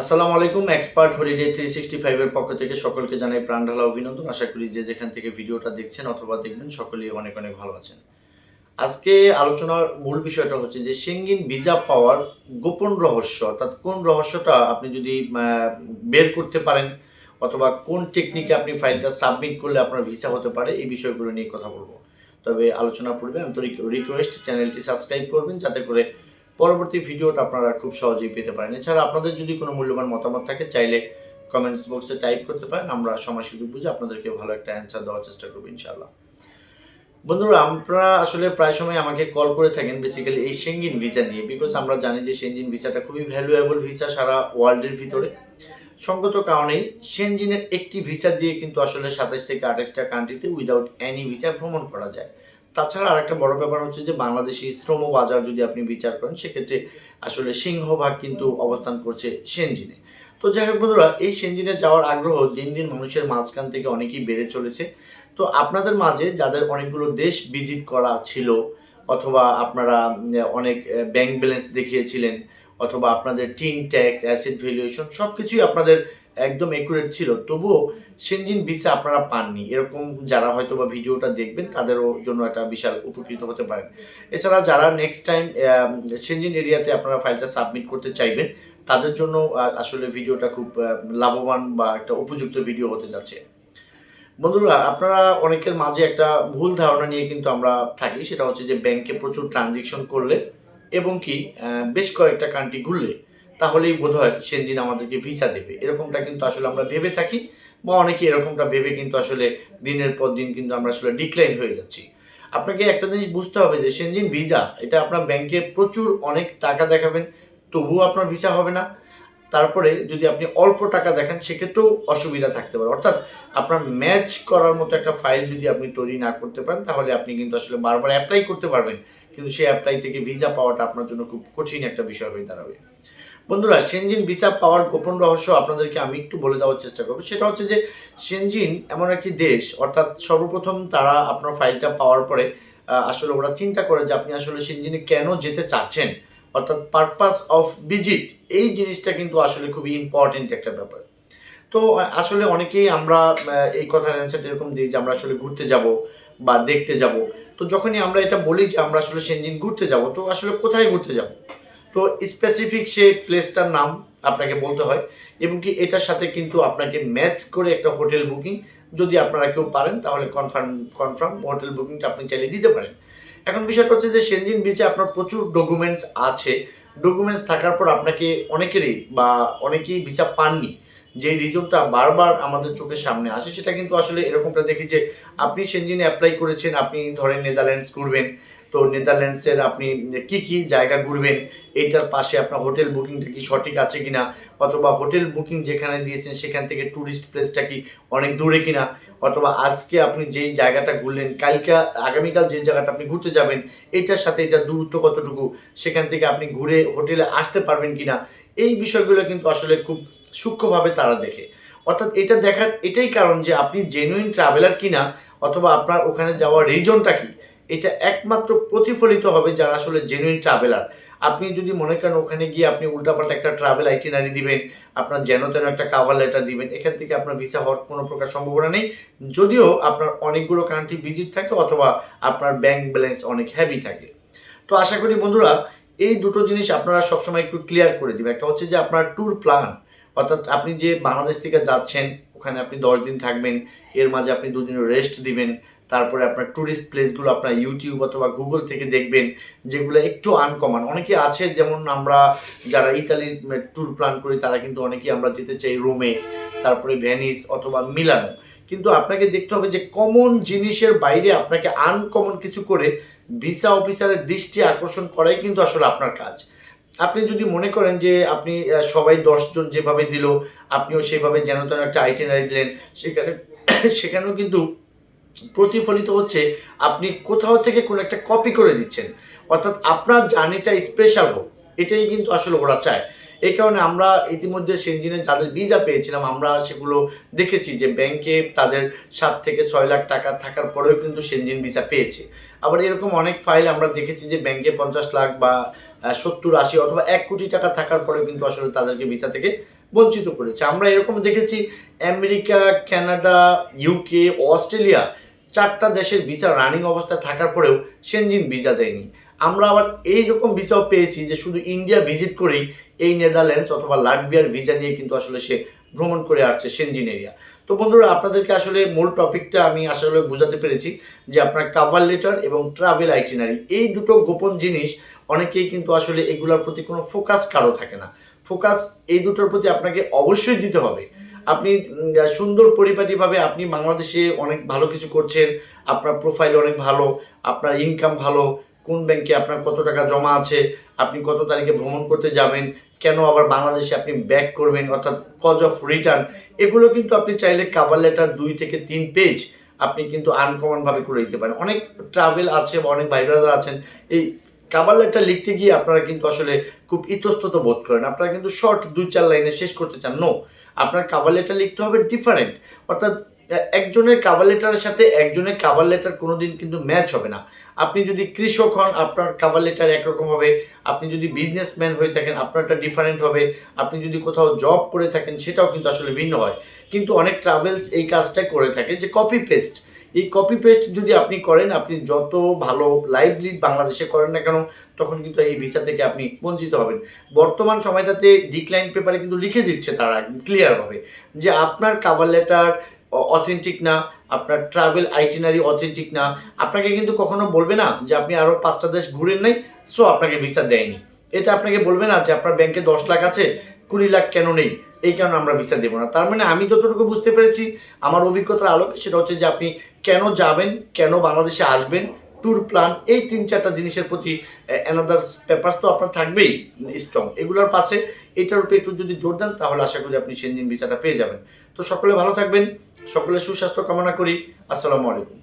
আসসালামু আলাইকুম, expert holiday three sixty ফাইভের পক্ষ থেকে সকলকে জানাই প্রাণ ঢালা অভিনন্দন। আশা করি যে যেখান থেকে ভিডিওটা দেখছেন অথবা দেখবেন, সকলেই অনেক অনেক ভালো আছেন। আজকে আলোচনার মূল বিষয়টা হচ্ছে যে সেঙ্গিন ভিসা পাওয়ার গোপন রহস্য, অর্থাৎ কোন রহস্যটা আপনি যদি বের করতে পারেন, অথবা কোন টেকনিকে আপনি ফাইলটা সাবমিট করলে আপনার ভিসা হতে পারে, এই বিষয়গুলো নিয়ে কথা বলব। তবে আলোচনা পূর্বে আন্তরিক রিকোয়েস্ট চ্যানেলটি সাবস্ক্রাইব করবেন, যাতে করে পরবর্তী ভিডিওটা আপনারা খুব সহজেই পেতে পারেন। এছাড়া আপনাদের যদি কোনো মূল্যবান মতামত থাকে, চাইলে কমেন্টস বক্সে টাইপ করতে পারেন। আমরা সময় সুযোগ বুঝে আপনাদেরকে ভালো একটা অ্যান্সার দেওয়ার চেষ্টা করব ইনশাল্লাহ বন্ধুরা, আপনারা আসলে প্রায় সময় আমাকে কল করে থাকেন বেসিক্যালি এই সেঙ্গিন ভিসা নিয়ে বিকজ আমরা জানি যে সেঞ্জিন ভিসাটা খুবই ভ্যালুয়েবল ভিসা সারা ওয়ার্ল্ডের ভিতরে। সঙ্গত কারণেই সেনজিনের একটি ভিসা দিয়ে কিন্তু আসলে সাতাশ থেকে আঠাশটা কান্ট্রিতে উইদাউট এনি ভিসা ভ্রমণ করা যায়। তাছাড়া আরেকটা বড় ব্যাপার হচ্ছে যে বাংলাদেশি শ্রম বাজার যদি আপনি বিচার করেন, সেক্ষেত্রে আসলে সিংহভাগ কিন্তু অবস্থান করছে সেনজিনে। তো যাই হোক বন্ধুরা, এই সেনজিনে যাওয়ার আগ্রহ দিন দিন মানুষের মাঝখান থেকে অনেকেই বেড়ে চলেছে। তো আপনাদের মাঝে যাদের অনেকগুলো দেশ ভিজিট করা ছিল, অথবা আপনারা অনেক ব্যাংক ব্যালেন্স দেখিয়েছিলেন, অথবা আপনাদের টিন ট্যাক্স অ্যাসিড ভ্যালুয়েশন সব কিছুই আপনাদের একদম একুরেট ছিল। তবুও সেনজিন ভিসা আপনারা পাননি। এরকম যারা হয়তো বা ভিডিওটা দেখবেন, তাদেরও জন্য একটা বিশাল উপকৃত হতে পারেন। এছাড়া যারা নেক্সট টাইম সেনজিন এরিয়াতে আপনারা ফাইলটা সাবমিট করতে চাইবেন, তাদের জন্য আসলে ভিডিওটা খুব লাভবান বা একটা উপযুক্ত ভিডিও হতে যাচ্ছে। বন্ধুরা, আপনারা অনেকের মাঝে একটা ভুল ধারণা নিয়ে কিন্তু আমরা থাকি, সেটা হচ্ছে যে ব্যাংকে প্রচুর ট্রানজেকশন করলে এবং কি বেশ কয়েকটা কান্ট্রি ঘুরলে। তাহলেই বোধ হয় সেনজিন আমাদেরকে ভিসা দেবে। এরকমটা কিন্তু আসলে আমরা ভেবে থাকি বা অনেকে এরকমটা ভেবে কিন্তু আসলে দিনের পর দিন কিন্তু আমরা আসলে ডিক্লাইন হয়ে যাচ্ছি। আপনাকে একটা জিনিস বুঝতে হবে যে সেনজিন ভিসা এটা আপনার ব্যাংকে প্রচুর অনেক টাকা দেখাবেন, তবুও আপনার ভিসা হবে না। তারপরে যদি আপনি অল্প টাকা দেখেন, সেক্ষেত্রেও অসুবিধা থাকতে পারে। অর্থাৎ আপনার ম্যাচ করার মতো একটা ফাইল যদি আপনি তৈরি না করতে পারেন, তাহলে আপনি কিন্তু আসলে বারবার অ্যাপ্লাই করতে পারবেন। কিন্তু সেই অ্যাপ্লাই থেকে ভিসা পাওয়াটা আপনার জন্য খুব কঠিন একটা বিষয় হয়ে দাঁড়াবে। বন্ধুরা সেনজিন ভিসা পাওয়ার গোপন রহস্য আপনাদেরকে আমি একটু বলে দেওয়ার চেষ্টা করব। সেটা হচ্ছে যে সেনজিন এমন একটি দেশ, অর্থাৎ সর্বপ্রথম তারা আপনার ফাইলটা পাওয়ার পরে আসলে ওরা চিন্তা করে যে আপনি আসলে সেনজিনে কেন যেতে চাচ্ছেন? অর্থাৎ পারপাস অফ ভিজিট এই জিনিসটা কিন্তু আসলে খুবই ইম্পর্টেন্ট একটা ব্যাপার। তো আসলে অনেকেই আমরা এই কথার অ্যান্সার এরকম দিই যে আমরা আসলে ঘুরতে যাব বা দেখতে যাব। তো যখনই আমরা এটা বলি যে আমরা আসলে সেনজিন ঘুরতে যাব, তো আসলে কোথায় ঘুরতে যাব? তো স্পেসিফিক সে প্লেসটার নাম আপনাকে বলতে হয় এবং কি এটার সাথে কিন্তু আপনাকে ম্যাচ করে একটা হোটেল বুকিং যদি আপনারা কেউ পারেন, তাহলে কনফার্ম কনফার্ম হোটেল বুকিংটা আপনি চাইলে দিতে পারেন। এখন বিষয়টা হচ্ছে যে সেনজিন বিচে আপনার প্রচুর ডকুমেন্টস আছে। ডকুমেন্টস থাকার পর আপনাকে অনেকেরই বা অনেকেই ভিসা পাননি। যে রিজনটা বারবার আমাদের চোখের সামনে আসে, সেটা কিন্তু আসলে এরকমটা দেখি যে আপনি সেনজিনে অ্যাপ্লাই করেছেন, আপনি ধরেন নেদারল্যান্ডস ঘুরবেন। তো নেদারল্যান্ডসের আপনি কি কি জায়গা ঘুরবেন? এইটার পাশে আপনার হোটেল বুকিংটা কি সঠিক আছে কিনা? অথবা হোটেল বুকিং যেখানে দিয়েছেন, সেখান থেকে ট্যুরিস্ট প্লেসটা কি অনেক দূরে কিনা? অথবা আজকে আপনি যেই জায়গাটা ঘুরলেন, কালকে, আগামীকাল যে জায়গাটা আপনি ঘুরতে যাবেন, এটার সাথে এটা দূরত্ব কতটুকু? সেখান থেকে আপনি ঘুরে হোটেলে আসতে পারবেন কিনা? এই বিষয়গুলো কিন্তু আসলে খুব সূক্ষ্মভাবে তারা দেখে। অর্থাৎ এটা দেখার এটাই কারণ যে আপনি জেনুইন ট্রাভেলার কিনা অথবা আপনার ওখানে যাওয়ার রিজনটা কি, এটা একমাত্র প্রতিফলিত হবে যারা আসলে জেনুইন ট্রাভেলার আপনি যদি মনে করেন ওখানে গিয়ে আপনি উল্টাপাল্টা একটা ট্রাভেল আইটিনারি দিবেন, আপনার যেন তেন একটা কাভার লেটার দিবেন, এখান থেকে আপনার ভিসা হওয়ার কোনো প্রকার সম্ভাবনা নেই। যদিও আপনার অনেকগুলো কান্ট্রি ভিজিট থাকে অথবা আপনার ব্যাংক ব্যালেন্স অনেক হ্যাভি থাকে। তো আশা করি বন্ধুরা, এই দুটো জিনিস আপনারা সবসময় একটু ক্লিয়ার করে দিবেন। একটা হচ্ছে যে আপনার ট্যুর প্ল্যান অর্থাৎ আপনি যে বাংলাদেশ থেকে যাচ্ছেন, ওখানে আপনি দশ দিন থাকবেন, এর মাঝে আপনি দুদিন রেস্ট দিবেন, তারপরে আপনার ট্যুরিস্ট প্লেসগুলো আপনার ইউটিউব অথবা গুগল থেকে দেখবেন, যেগুলো একটু আনকমন অনেকে আছে, যেমন আমরা যারা ইতালির ট্যুর প্ল্যান করি, তারা কিন্তু অনেকেই আমরা যেতে চাই রোমে, তারপরে ভ্যানিস অথবা মিলানো কিন্তু আপনাকে দেখতে হবে যে কমন জিনিসের বাইরে আপনাকে আনকমন কিছু করে ভিসা অফিসারের দৃষ্টি আকর্ষণ করাই কিন্তু আসলে আপনার কাজ। আপনি যদি মনে করেন যে আপনি সবাই দশজন যেভাবে দিল, আপনিও সেভাবে যেন তেন একটা আইটেনারি দিলেন, সেখানে, সেখানেও কিন্তু প্রতিফলিত হচ্ছে আপনি কোথাও থেকে কোনো একটা কপি করে দিচ্ছেন। অর্থাৎ আপনার জার্নিটা স্পেশাল হোক, এটাই কিন্তু আসলে ওরা চায়। এই কারণে আমরা ইতিমধ্যে সেনজিনে যাদের ভিসা পেয়েছিলাম, আমরা সেগুলো দেখেছি যে ব্যাংকে তাদের সাত থেকে ছয় লাখ টাকা থাকার পরেও কিন্তু সেনজিন ভিসা পেয়েছে। আবার এরকম অনেক ফাইল আমরা দেখেছি যে ব্যাংকে পঞ্চাশ লাখ বা সত্তর, আশি অথবা এক কোটি টাকা থাকার পরে কিন্তু আসলে তাদেরকে ভিসা থেকে বঞ্চিত করেছে। আমরা এরকম দেখেছি আমেরিকা, কানাডা ইউকে অস্ট্রেলিয়া চারটা দেশের ভিসা রানিং অবস্থায় থাকার পরেও সেনজিন ভিসা দেয়নি। আমরা আবার এই রকম ভিসাও পেয়েছি যে শুধু ইন্ডিয়া ভিজিট করেই এই নেদারল্যান্ডস অথবা লাটভিয়ার ভিসা নিয়ে কিন্তু আসলে সে ভ্রমণ করে আসছে সেনজিন এরিয়া তো বন্ধুরা, আপনাদেরকে আসলে মূল টপিকটা আমি আসলে বোঝাতে পেরেছি যে আপনার কাভার লেটার এবং ট্রাভেল আইটিনারি এই দুটো গোপন জিনিস অনেকেই কিন্তু আসলে এগুলোর প্রতি কোনো ফোকাস কারও থাকে না। ফোকাস এই দুটোর প্রতি আপনাকে অবশ্যই দিতে হবে। আপনি সুন্দর পরিপাটিভাবে আপনি বাংলাদেশে অনেক ভালো কিছু করছেন, আপনার প্রোফাইল অনেক ভালো, আপনার ইনকাম ভালো, কোন ব্যাংকে আপনার কত টাকা জমা আছে, আপনি কত তারিখে ভ্রমণ করতে যাবেন কেন আবার বাংলাদেশে আপনি ব্যাক করবেন, অর্থাৎ কজ অফ রিটার্ন এগুলো কিন্তু আপনি চাইলে কাভার লেটার দুই থেকে তিন পেজ আপনি কিন্তু আনকমন ভাবে করে দিতে পারেন। অনেক ট্রাভেল আছে বা অনেক ভাই ব্রাদার আছেন, এই কাভার লেটার লিখতে গিয়ে আপনারা কিন্তু আসলে খুব ইতস্তত বোধ করেন। আপনারা কিন্তু শর্ট দুই চার লাইনে শেষ করতে চান। নো আপনার কাভার লেটার লিখতে হবে ডিফারেন্ট অর্থাৎ একজনের কাভার লেটারের সাথে একজনের কাভার লেটার কোনোদিন কিন্তু ম্যাচ হবে না। আপনি যদি কৃষক হন, আপনার কাভার লেটার একরকম হবে। আপনি যদি বিজনেসম্যান হয়ে থাকেন, আপনারটা ডিফারেন্ট হবে। আপনি যদি কোথাও জব করে থাকেন, সেটাও কিন্তু আসলে ভিন্ন হয়। কিন্তু অনেক ট্রাভেলস এই কাজটা করে থাকে যে কপি পেস্ট এই কপি পেস্ট যদি আপনি করেন, আপনি যত ভালো লাইভলি বাংলাদেশে করেন না কেন, তখন কিন্তু এই ভিসা থেকে আপনি বঞ্চিত হবেন। বর্তমান সময়টাতে ডিক্লাইন পেপারে কিন্তু লিখে দিচ্ছে তারা ক্লিয়ারভাবে যে আপনার কাভার লেটার অথেন্টিক না, আপনার ট্রাভেল আইটিনারি অথেন্টিক না, আপনাকে কিন্তু কখনো বলবে না যে আপনি আরও পাঁচটা দেশ ঘুরেন নাই সো আপনাকে ভিসা দেয়নি। এতে আপনাকে বলবে না যে আপনার ব্যাংকে দশ লাখ আছে, কুড়ি লাখ কেন নেই? এই কারণে আমরা ভিসা দেবো না। তার মানে আমি যতটুকু বুঝতে পেরেছি, আমার অভিজ্ঞতার আলোকে সেটা হচ্ছে যে আপনি কেন যাবেন, কেন বাংলাদেশে আসবেন ট্যুর প্ল্যান এই তিন, চারটা জিনিসের প্রতি অ্যানাদার পেপার্স তো আপনার থাকবেই স্ট্রং এগুলোর পাশে, এটার উপরে একটু যদি জোর দেন, তাহলে আশা করি আপনি সেনজিন ভিসাটা পেয়ে যাবেন। তো সকলে ভালো থাকবেন সকলে সুস্বাস্থ্য কামনা করি। আসসালামু আলাইকুম।